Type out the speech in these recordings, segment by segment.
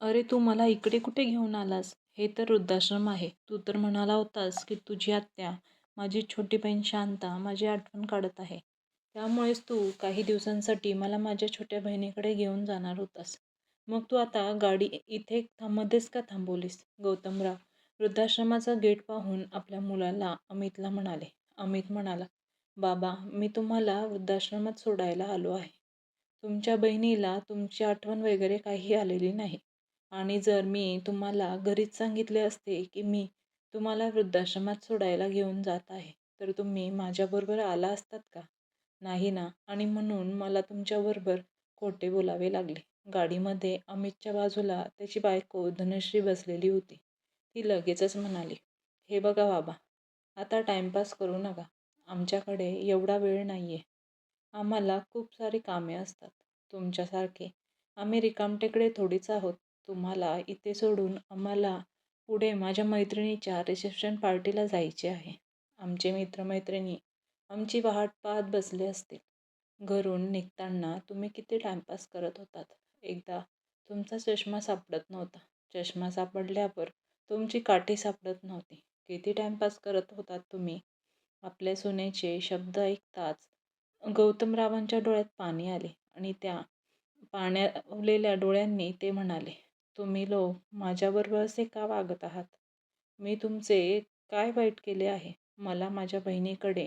अरे तू मला इकडे कुठे घेऊन आलास? हे तर वृद्धाश्रम आहे. तू तर म्हणाला होतास की तुझी आत्या माझी छोटी बहीण शांता माझी आठवण काढत आहे. त्यामुळेच तू काही दिवसांसाठी मला माझ्या छोट्या बहिणीकडे घेऊन जाणार होतास. मग तू आता गाडी इथे थांबमध्येच का थांबवलीस? गौतमराव वृद्धाश्रमाचा गेट पाहून आपल्या मुलाला अमितला म्हणाले. अमित म्हणाला बाबा मी तुम्हाला वृद्धाश्रमात सोडायला आलो आहे. तुमच्या बहिणीला तुमची आठवण वगैरे काही आलेली नाही. आणि जर मी तुम्हाला घरीच सांगितले असते की मी तुम्हाला वृद्धाश्रमात सोडायला घेऊन जात आहे तर तुम्ही माझ्याबरोबर आला असतात का? नाही ना. आणि म्हणून मला तुमच्याबरोबर खोटे बोलावे लागले. गाडीमध्ये अमितच्या बाजूला त्याची बायको धनश्री बसलेली होती. ती लगेचच म्हणाली हे बघा बाबा आता टाईमपास करू नका. आमच्याकडे एवढा वेळ नाही आहे आम्हाला खूप सारी कामे असतात. तुमच्यासारखे आम्ही रिकामटेकडे थोडीच आहोत. तुम्हाला इथे सोडून आम्हाला पुढे माझ्या मैत्रिणीच्या रिसेप्शन पार्टीला जायचे आहे. आमचे मित्रमैत्रिणी आमची वाट पाहत बसले असतील. घरून निघताना तुम्ही किती टाईमपास करत होतात? एकदा तुमचा चष्मा सापडत नव्हता. चष्मा सापडल्यावर तुमची काठी सापडत नव्हती. किती टाईमपास करत होतात तुम्ही? आपल्या सुनेचे शब्द ऐकताच गौतमरावांच्या डोळ्यात पाणी आले आणि त्या पाण्यावलेल्या डोळ्यांनी ते म्हणाले तुम्ही लोक माझ्याबरोबर असे का वागत आहात? मी तुमचे काय वाईट केले आहे? मला माझ्या बहिणीकडे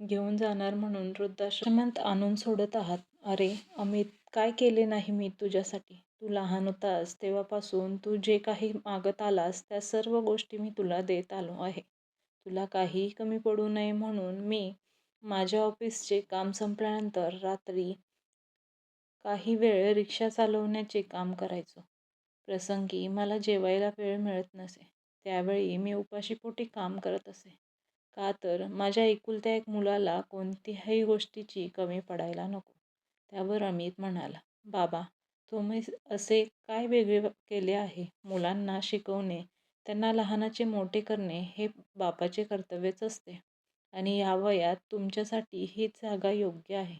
घेऊन जाणार म्हणून वृद्धाश्रमात आणून सोडत आहात? अरे अमित काय केले नाही मी तुझ्यासाठी? तू लहान होतास तेव्हापासून तू जे काही मागत आलास त्या सर्व गोष्टी मी तुला देत आलो आहे. तुला काहीही कमी पडू नये म्हणून मी माझ्या ऑफिसचे काम संपल्यानंतर रात्री काही वेळ रिक्षा चालवण्याचे काम करायचो. प्रसंगी मला जेवायला वेळ मिळत नसे. त्यावेळी मी उपाशीपोटी काम करत असे. का तर माझ्या एकुलत्या एक मुलाला कोणत्याही गोष्टीची कमी पडायला नको. त्यावर अमित म्हणाला बाबा तुम्ही असे काय वेगळे केले आहे? मुलांना शिकवणे त्यांना लहानाचे मोठे करणे हे बापाचे कर्तव्यच असते. आणि या वयात तुमच्यासाठी हीच जागा योग्य आहे.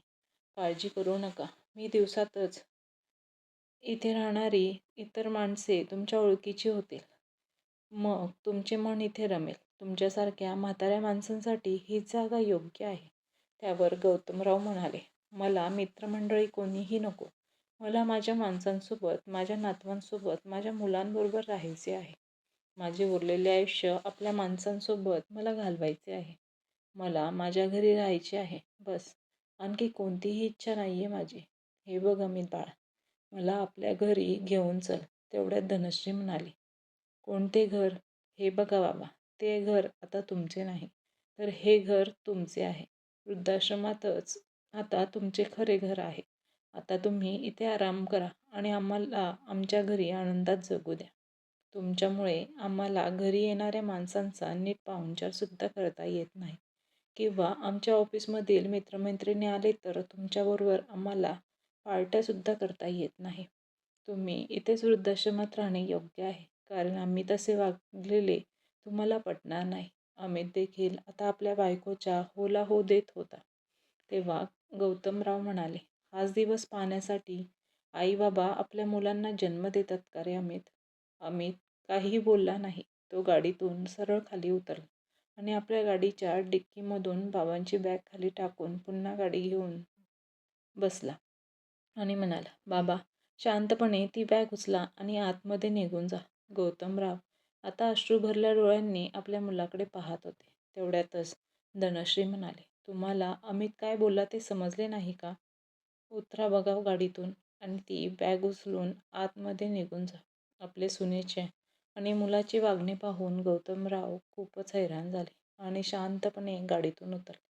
काळजी करू नका. मी दिवसातच इथे राहणारी इतर माणसे तुमच्या ओळखीची होतील. मग तुमचे मन इथे रमेल. तुमच्यासारख्या म्हाताऱ्या माणसांसाठी ही जागा योग्य आहे. त्यावर गौतमराव म्हणाले मला मित्रमंडळी कोणीही नको. मला माझ्या माणसांसोबत माझ्या नातवांसोबत माझ्या मुलांबरोबर राहायचे आहे. माझे उरलेले आयुष्य आपल्या माणसांसोबत मला घालवायचे आहे. मला माझ्या घरी राहायचे आहे. बस. आणखी कोणतीही इच्छा नाही आहे माझी. हे बघ अमित बाळा. मला आपल्या घरी घेऊन चल तेवढ्यात धनश्री म्हणाली. कोणते घर? हे बघा बाबा ते घर आता तुमचे नाही तर हे घर तुमचे आहे. वृद्धाश्रमातच आता तुमचे खरे घर आहे. आता तुम्ही इथे आराम करा आणि आम्हाला आमच्या घरी आनंदात जगू द्या. तुमच्यामुळे आम्हाला घरी येणाऱ्या माणसांचा नीट पाहुणचारसुद्धा करता येत नाही. किंवा आमच्या ऑफिसमधील मित्रमैत्रिणी आले तर तुमच्याबरोबर आम्हाला पार्ट्यासुद्धा करता येत नाही. तुम्ही इथेच वृद्धाश्रमात राहणे योग्य आहे. कारण आम्ही तसे वागलेले तुम्हाला पटणार नाही. अमित देखील आता आपल्या बायकोच्या होला हो देत होता. तेव्हा गौतमराव म्हणाले हाच दिवस पाहण्यासाठी आई बाबा आपल्या मुलांना जन्म देतात का रे अमित अमित काहीही बोलला नाही. तो गाडीतून सरळ खाली उतरला आणि आपल्या गाडीच्या डिक्कीमधून बाबांची बॅग खाली टाकून पुन्हा गाडी घेऊन बसला. आणि म्हणाला बाबा शांतपणे ती बॅग उचला आणि आतमध्ये निघून जा. गौतमराव आता अश्रू भरल्या डोळ्यांनी आपल्या मुलाकडे पाहत होते. तेवढ्यातच धनश्री म्हणाले तुम्हाला अमित काय बोलला ते समजले नाही का? उतरा बघा गाडीतून आणि ती बॅग उचलून आतमध्ये निघून जा. आपले सुनेचे आणि मुलाची वागणे पाहून गौतमराव खूपच हैराण झाले आणि शांतपणे गाडीतून उतरले.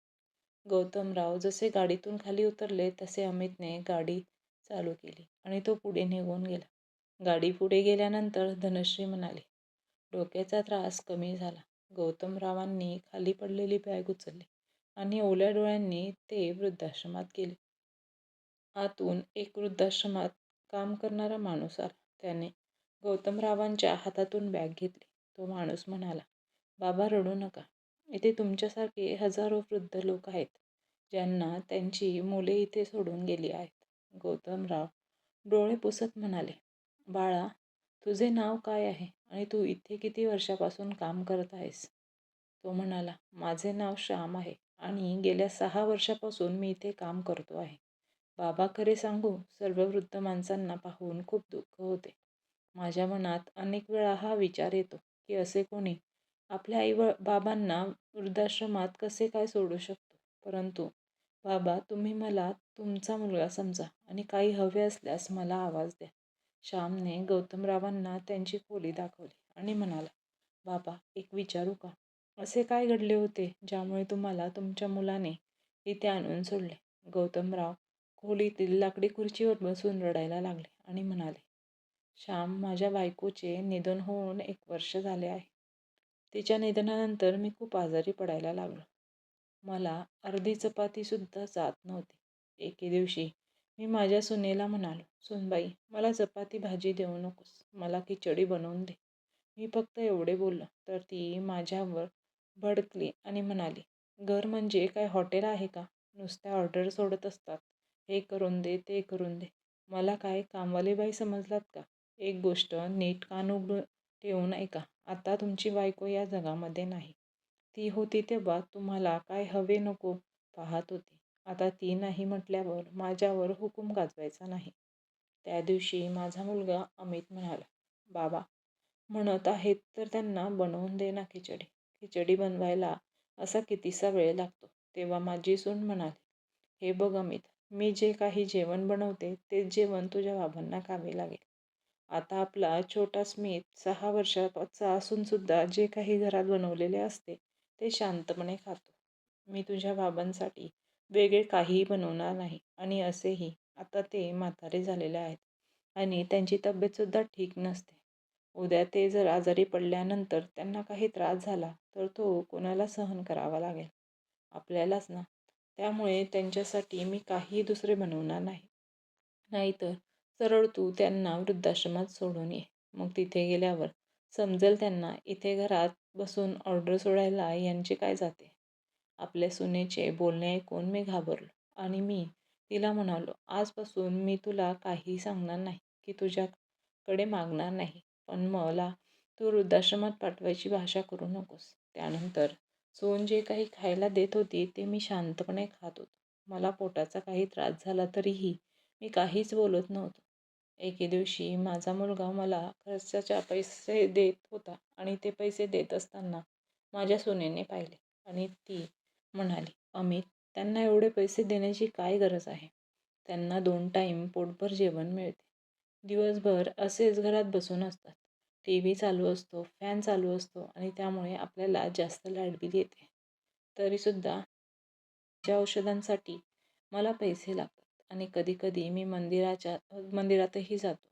गौतमराव जसे गाडीतून खाली उतरले तसे अमितने गाडी चालू केली आणि तो पुढे निघून गेला. गाडी पुढे गेल्यानंतर धनश्री म्हणाली डोक्याचा त्रास कमी झाला. गौतमरावांनी खाली पडलेली बॅग उचलली आणि ओल्या डोळ्यांनी ते वृद्धाश्रमात गेले. आतून एक वृद्धाश्रमात काम करणारा माणूस आला. त्याने गौतमरावांच्या हातातून बॅग घेतली. तो माणूस म्हणाला बाबा रडू नका. इथे तुमच्यासारखे हजारो वृद्ध लोक आहेत ज्यांना त्यांची मुले इथे सोडून गेली आहेत. गौतमराव डोळे पुसत म्हणाले बाळा तुझे नाव काय आहे आणि तू इथे किती वर्षापासून काम करत आहेस? तो म्हणाला माझे नाव श्याम आहे आणि गेल्या सहा वर्षापासून मी इथे काम करतो आहे. बाबा खरे सांगू सर्व वृद्ध माणसांना पाहून खूप दुःख होते. माझ्या मनात अनेक वेळा हा विचार येतो की असे कोणी आपल्या आई व बाबांना वृद्धाश्रमात कसे काय सोडू शकतो? परंतु बाबा तुम्ही मला तुमचा मुलगा समजा आणि काही हवे असल्यास मला आवाज द्या. श्यामने गौतमरावांना त्यांची खोली दाखवली आणि म्हणाला बाबा एक विचारू का? असे काय घडले होते ज्यामुळे तुम्हाला तुमच्या मुलाने इथे आणून सोडले? गौतमराव खोलीतील लाकडी खुर्चीवर बसून रडायला लागले आणि म्हणाले श्याम माझ्या बायकोचे निधन होऊन एक वर्ष झाले आहे. तिच्या निधनानंतर मी खूप आजारी पडायला लागलो. मला अर्धी चपातीसुद्धा जात नव्हती. एके दिवशी मी माझ्या सुनेला म्हणालो सुनबाई मला चपाती भाजी देऊ नकोस. मला खिचडी बनवून दे. मी फक्त एवढे बोललो. तर ती माझ्यावर भडकली आणि म्हणाली घर म्हणजे काय? हॉटेल आहे का? नुसत्या ऑर्डर सोडत असतात. हे करून दे ते करून दे. मला काय कामवाली बाई समजलात का? एक गोष्ट नीट कान उघडून ठेवून ऐका आता तुमची बायको या जगामध्ये नाही. ती होती तेव्हा तुम्हाला काय हवे नको पाहत होती. आता ती नाही म्हटल्यावर माझ्यावर हुकूम गाजवायचा नाही. त्या दिवशी माझा मुलगा अमित म्हणाला बाबा म्हणत आहेत तर त्यांना बनवून दे ना खिचडी. खिचडी बनवायला असा कितीसा वेळ लागतो. तेव्हा माझी सून म्हणाली हे बघ अमित मी जे काही जेवण बनवते तेच जेवण तुझ्या बाबांना खावे लागेल. आता आपला छोटा स्मित सहा वर्षाचा असूनसुद्धा जे काही घरात बनवलेले असते ते शांतपणे खातो. मी तुझ्या बाबांसाठी वेगळे काहीही बनवणार नाही आणि असेही आता ते म्हातारे झालेले आहेत आणि त्यांची तब्येतसुद्धा ठीक नसते. उद्या ते जर आजारी पडल्यानंतर त्यांना काही त्रास झाला तर तो कोणाला सहन करावा लागेल? आपल्यालाच ना. त्यामुळे त्यांच्यासाठी मी काही दुसरे बनवणार नाही. नाहीतर सरळ तू त्यांना वृद्धाश्रमात सोडून ये. मग तिथे गेल्यावर समजेल त्यांना इथे घरात बसून ऑर्डर सोडायला यांचे काय जाते? आपल्या सुनेचे बोलणे ऐकून मी घाबरलो आणि मी तिला म्हणालो आजपासून मी तुला काही सांगणार नाही की तुझ्याकडे मागणार नाही पण मला तू वृद्धाश्रमात पाठवायची भाषा करू नकोस. त्यानंतर सोन जे काही खायला देत होती ते मी शांतपणे खात होतो. मला पोटाचा काही त्रास झाला तरीही मी काहीच बोलत नव्हतो. एके दिवशी माझा मुलगा मला खर्चाच्या पैसे देत होता आणि ते पैसे देत असताना माझ्या सुनेने पाहिले आणि ती म्हणाली अमित त्यांना एवढे पैसे देण्याची काय गरज आहे? त्यांना दोन टाईम पोटभर जेवण मिळते. दिवसभर असेच घरात बसून असतात. टी व्ही चालू असतो फॅन चालू असतो आणि त्यामुळे आपल्याला जास्त लाइट बिल येते. तरीसुद्धा ज्या औषधांसाठी मला पैसे लागतात. आणि कधीकधी मी मंदिराच्या मंदिरातही जातो.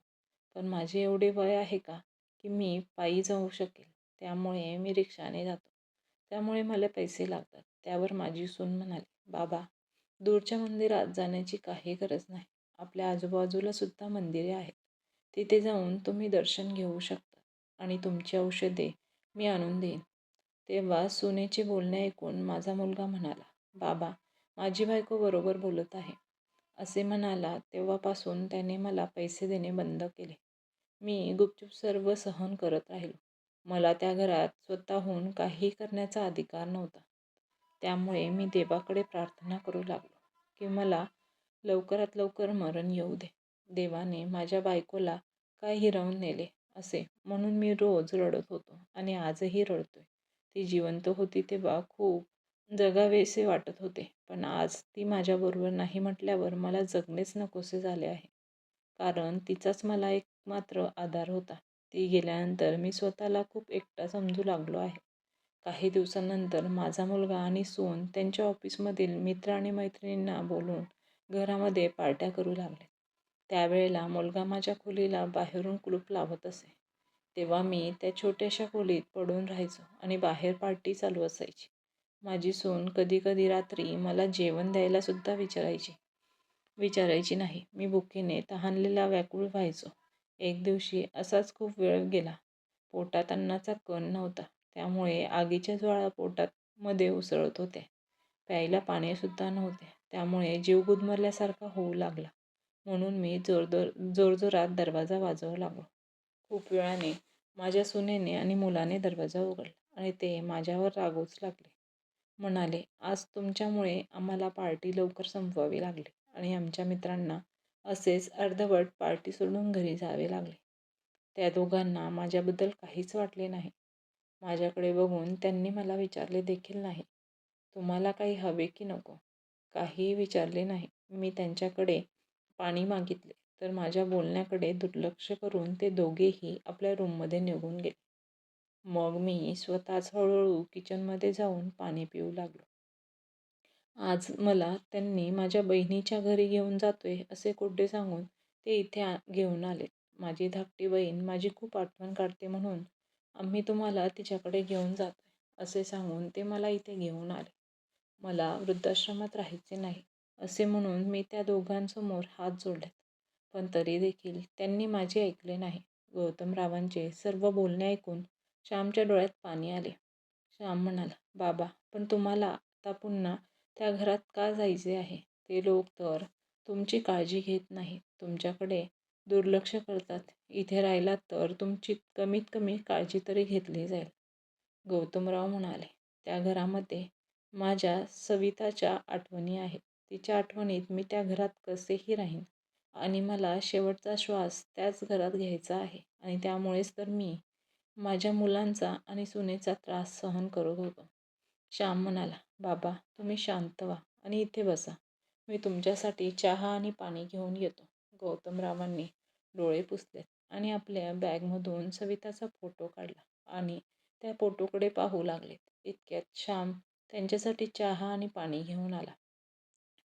पण माझे एवढे वय आहे का की मी पायी जाऊ शकेल त्यामुळे मी रिक्षाने जातो. त्यामुळे मला पैसे लागतात. त्यावर माझी सून म्हणाली बाबा दूरच्या मंदिरात जाण्याची काही गरज नाही. आपल्या आजूबाजूला सुद्धा मंदिरे आहेत. तिथे जाऊन तुम्ही दर्शन घेऊ शकता आणि तुमची औषधे मी आणून देईन. तेव्हा सुनेचे बोलणे ऐकून माझा मुलगा म्हणाला बाबा माझी बायको बरोबर बोलत आहे. असे म्हणाला तेव्हापासून त्याने मला पैसे देणे बंद केले. मी गुपचूप सर्व सहन करत राहिलो. मला त्या घरात स्वतःहून काही करण्याचा अधिकार नव्हता. त्यामुळे मी देवाकडे प्रार्थना करू लागलो की मला लवकरात लवकर मरण येऊ दे. देवाने माझ्या बायकोला काय हिरावून नेले असे म्हणून मी रोज रडत होतो आणि आजही रडतोय. ती जिवंत होती तेव्हा खूप जगावेसे वाटत होते. पण आज ती माझ्याबरोबर नाही म्हटल्यावर मला जगणेच नकोसे झाले आहे. कारण तिचाच मला एक मात्र आधार होता. ती गेल्यानंतर मी स्वतःला खूप एकटा समजू लागलो आहे. काही दिवसांनंतर माझा मुलगा आणि सून त्यांच्या ऑफिसमधील मित्र आणि मैत्रिणींना बोलून घरामध्ये पार्ट्या करू लागले. त्यावेळेला मुलगा माझ्या खोलीला बाहेरून कुलूप लावत असे. तेव्हा मी त्या छोट्याशा खोलीत पडून राहायचो आणि बाहेर पार्टी चालू असायची. माझी सून कधी कधी रात्री मला जेवण द्यायला सुद्धा विचारायची. विचारायची नाही. मी भुकीने तहानलेला व्याकुळ व्हायचो. एक दिवशी असाच खूप वेळ गेला. पोटात अन्नाचा कण नव्हता. त्यामुळे आगीच्या ज्वाळा पोटात मध्ये उसळत होत्या. प्यायला पाणीसुद्धा नव्हते. त्यामुळे जीव गुदमरल्यासारखा होऊ लागला. म्हणून मी जोरदोर जोरजोरात दरवाजा वाजवू लागलो. खूप वेळाने माझ्या सुनेने आणि मुलाने दरवाजा उघडला आणि ते माझ्यावर रागवूच लागले. म्हणाले आज तुमच्यामुळे आम्हाला पार्टी लवकर संपवावी लागली आणि आमच्या मित्रांना असेच अर्धवट पार्टी सोडून घरी जावे लागले. त्या दोघांना माझ्याबद्दल काहीच वाटले नाही. माझ्याकडे बघून त्यांनी मला विचारले देखील नाही. तुम्हाला काही हवे की नको? काहीही विचारले नाही. मी त्यांच्याकडे पाणी मागितले. तर माझ्या बोलण्याकडे दुर्लक्ष करून ते दोघेही आपल्या रूममध्ये निघून गेले. मग मी स्वतःच हळूहळू किचनमध्ये जाऊन पाणी पिऊ लागलो. आज मला त्यांनी माझ्या बहिणीच्या घरी घेऊन जातोय असे कोड्डे सांगून ते इथे घेऊन आले. माझी धाकटी बहीण माझी खूप आठवण काढते म्हणून आम्ही तुम्हाला तिच्याकडे घेऊन जातोय असे सांगून ते मला इथे घेऊन आले. मला वृद्धाश्रमात राहायचे नाही असे म्हणून मी त्या दोघांसमोर हात जोडलेत. पण तरी देखील त्यांनी माझे ऐकले नाही. गौतमरावांचे सर्व बोलणे ऐकून श्यामच्या डोळ्यात पाणी आले. श्याम म्हणाला बाबा पण तुम्हाला आता पुन्हा त्या घरात का जायचे आहे? ते लोक तर तुमची काळजी घेत नाहीत. तुमच्याकडे दुर्लक्ष करतात. इथे राहिलात तर तुमची कमीत कमी काळजी तरी घेतली जाईल. गौतमराव म्हणाले त्या घरामध्ये माझ्या सविताच्या आठवणी आहेत. तिच्या आठवणीत मी त्या घरात कसेही राहीन. आणि मला शेवटचा श्वास त्याच घरात घ्यायचा आहे. आणि त्यामुळेच तर मी माझ्या मुलांचा आणि सुनेचा त्रास सहन करत होतो. श्याम म्हणाला बाबा तुम्ही शांत व्हा आणि इथे बसा. मी तुमच्यासाठी चहा आणि पाणी घेऊन येतो. गौतमरावांनी डोळे पुसलेत आणि आपल्या बॅगमधून सविताचा फोटो काढला आणि त्या फोटोकडे पाहू लागलेत. इतक्यात श्याम त्यांच्यासाठी चहा आणि पाणी घेऊन आला.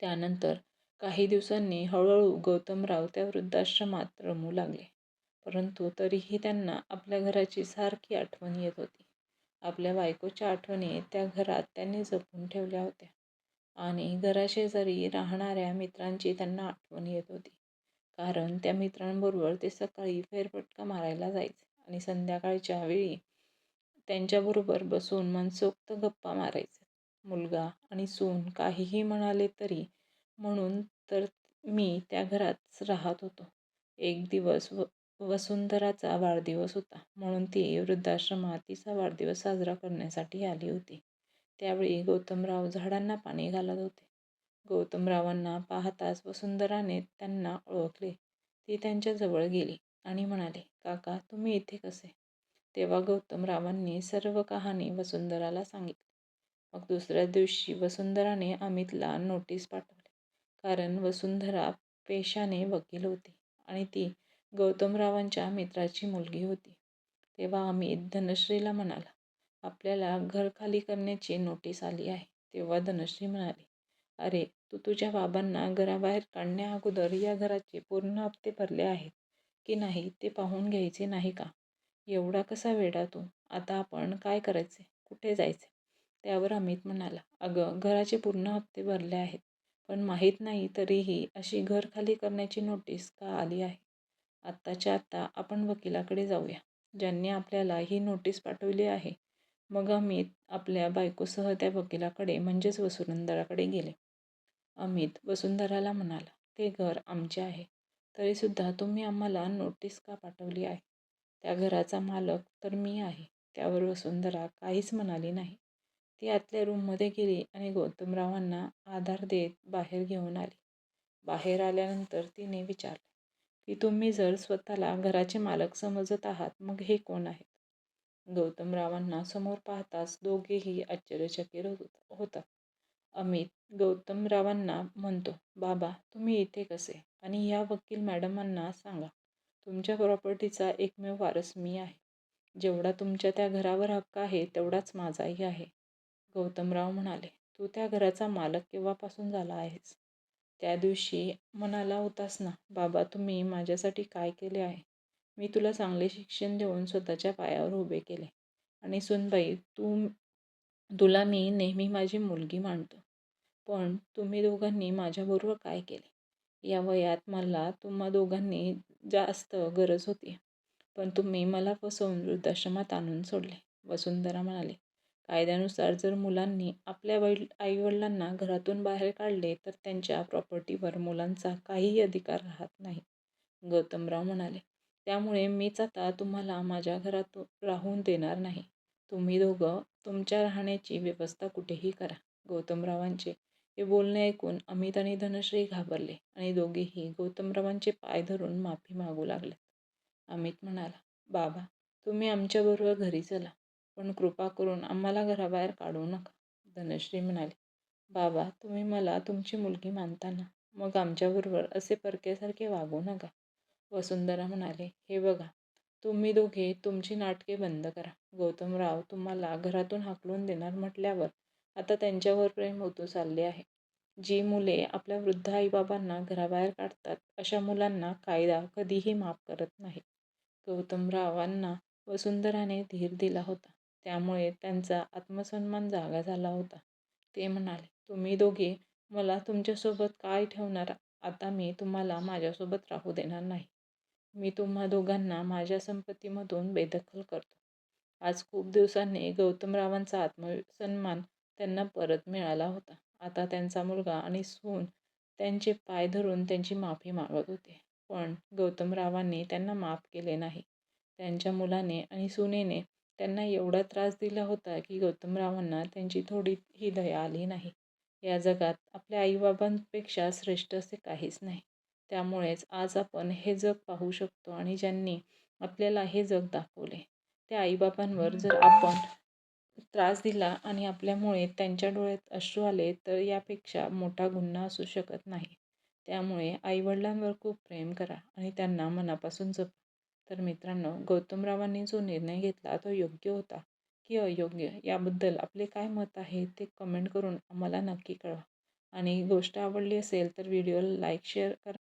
त्यानंतर काही दिवसांनी हळूहळू गौतमराव त्या वृद्धाश्रमात रमू लागले. परंतु तरीही त्यांना आपल्या घराची सारखी आठवण येत होती. आपल्या बायकोच्या आठवणी त्या घरात त्यांनी जपून ठेवल्या होत्या. आणि घराशेजारी राहणाऱ्या मित्रांची त्यांना आठवण येत होती. कारण त्या मित्रांबरोबर ते सकाळी फेरफटका मारायला जायचे आणि संध्याकाळच्या वेळी त्यांच्याबरोबर बसून मनसोक्त गप्पा मारायचे. मुलगा आणि सून काहीही म्हणाले तरी म्हणून तर मी त्या घरात राहत होतो. एक दिवस व वसुंधराचा वाढदिवस होता म्हणून ती वृद्धाश्रमात तिचा वाढदिवस साजरा करण्यासाठी आली होती. त्यावेळी गौतमराव झाडांना पाणी घालत होते. गौतमरावांना पाहताच वसुंधराने त्यांना ओळखले. ती त्यांच्याजवळ गेली आणि म्हणाले काका तुम्ही इथे कसे? तेव्हा गौतमरावांनी सर्व कहाणी वसुंधराला सांगितली. मग दुसऱ्या दिवशी वसुंधराने अमितला नोटीस पाठवली कारण वसुंधरा पेशाने वकील होती आणि ती गौतमरावांच्या मित्राची मुलगी होती. तेव्हा अमित धनश्रीला म्हणाला आपल्याला घर खाली करण्याची नोटीस आली आहे. तेव्हा धनश्री म्हणाली अरे तू तुझ्या बाबांना घराबाहेर काढण्या अगोदर या घराचे पूर्ण हप्ते भरले आहेत की नाही ते पाहून घ्यायचे नाही का? एवढा कसा वेडा तू? आता आपण काय करायचे? कुठे जायचे? त्यावर अमित म्हणाला अगं घराचे पूर्ण हप्ते भरले आहेत पण माहीत नाही तरीही अशी घर खाली करण्याची नोटीस का आली आहे? आत्ताच्या आत्ता आपण वकिलाकडे जाऊया ज्यांनी आपल्याला ही नोटीस पाठवली आहे. मग अमित आपल्या बायकोसह त्या वकिलाकडे म्हणजेच वसुंधराकडे गेले. अमित वसुंधराला म्हणाला ते घर आमचे आहे. तरीसुद्धा तुम्ही आम्हाला नोटीस का पाठवली आहे? त्या घराचा मालक तर मी आहे. त्यावर वसुंधरा काहीच म्हणाली नाही. ती आतल्या रूममध्ये गेली आणि गौतमरावांना आधार देत बाहेर घेऊन आली. बाहेर आल्यानंतर तिने विचारले की तुम्ही जर स्वतःला घराचे मालक समजत आहात मग हे कोण आहेत? गौतमरावांना समोर पाहताच दोघेही आश्चर्यचकित होत होतात. अमित गौतमरावांना म्हणतो बाबा तुम्ही इथे कसे? आणि ह्या वकील मॅडमांना सांगा. तुमच्या प्रॉपर्टीचा एकमेव वारस मी आहे. जेवढा तुमच्या त्या घरावर हक्क आहे तेवढाच माझाही आहे. गौतमराव म्हणाले तू त्या घराचा मालक केव्हापासून झाला आहेस? त्या दिवशी म्हणाला होतास ना बाबा तुम्ही माझ्यासाठी काय केले आहे? मी तुला चांगले शिक्षण देऊन स्वतःच्या पायावर उभे केले. आणि सुनबाई तू तुला मी नेहमी माझी मुलगी मानतो. पण तुम्ही दोघांनी माझ्याबरोबर काय केले? या वयात मला तुम्हा दोघांनी जास्त गरज होती. पण तुम्ही मला फसवून वृद्धाश्रमात आणून सोडले वसुंधरा म्हणाले. कायद्यानुसार जर मुलांनी आपल्या वडील आईवडिलांना घरातून बाहेर काढले तर त्यांच्या प्रॉपर्टीवर मुलांचा काहीही अधिकार राहत नाही गौतमराव म्हणाले. त्यामुळे मीच आता तुम्हाला माझ्या घरात राहून देणार नाही. तुम्ही दोघं तुमच्या राहण्याची व्यवस्था कुठेही करा. गौतमरावांचे हे बोलणे ऐकून अमित आणि धनश्री घाबरले आणि दोघेही गौतमरावांचे पाय धरून माफी मागू लागले. अमित म्हणाला बाबा तुम्ही आमच्याबरोबर घरी चला. पण कृपा करून आम्हाला घराबाहेर काढू नका धनश्री म्हणाली. बाबा तुम्ही मला तुमची मुलगी मानता ना मग आमच्याबरोबर असे परकेसारखे वागू नका वसुंधरा म्हणाले. हे बघा तुम्ही दोघे तुमची नाटके बंद करा. गौतमराव तुम्हाला घरातून हाकलून देणार म्हटल्यावर आता त्यांच्यावर प्रेम होतो चालले आहे. जी मुले आपल्या वृद्ध आईबाबांना घराबाहेर काढतात अशा मुलांना कायदा कधीही माफ करत नाही गौतमरावांना वसुंधराने धीर दिला होता. त्यामुळे त्यांचा आत्मसन्मान जागा झाला होता. ते म्हणाले तुम्ही दोघे मला तुमच्यासोबत काय ठेवणार? आता मी तुम्हाला माझ्यासोबत राहू देणार नाही. मी तुम्हा दोघांना माझ्या संपत्तीमधून बेदखल करतो. आज खूप दिवसांनी गौतमरावांचा आत्मसन्मान त्यांना परत मिळाला होता. आता त्यांचा मुलगा आणि सून त्यांचे पाय धरून त्यांची माफी मागत होते. पण गौतमरावांनी त्यांना माफ केले नाही. त्यांच्या मुलाने आणि सुनेने त्यांना एवढा त्रास दिला होता की गौतमरावांना त्यांची थोडीही दया आली नाही. या जगात आपल्या आईबाबांपेक्षा श्रेष्ठ असे काहीच नाही. त्यामुळेच आज आपण हे जग पाहू शकतो आणि ज्यांनी आपल्याला हे जग दाखवले. त्या आईबाबांवर जर आपण त्रास दिला आणि आपल्यामुळे त्यांच्या डोळ्यात अश्रू आले तर यापेक्षा मोठा गुन्हा असू शकत नाही. त्यामुळे आईवडिलांवर खूप प्रेम करा आणि त्यांना मनापासून जपा. तर मित्रांनो गौतमरावांनी जो निर्णय घेतला तो योग्य होता की अयोग्य? याबद्दल आपले काय मत आहे ते कमेंट करून आम्हाला नक्की कळवा. आणि गोष्ट आवडली असेल तर व्हिडिओला लाईक शेअर करा.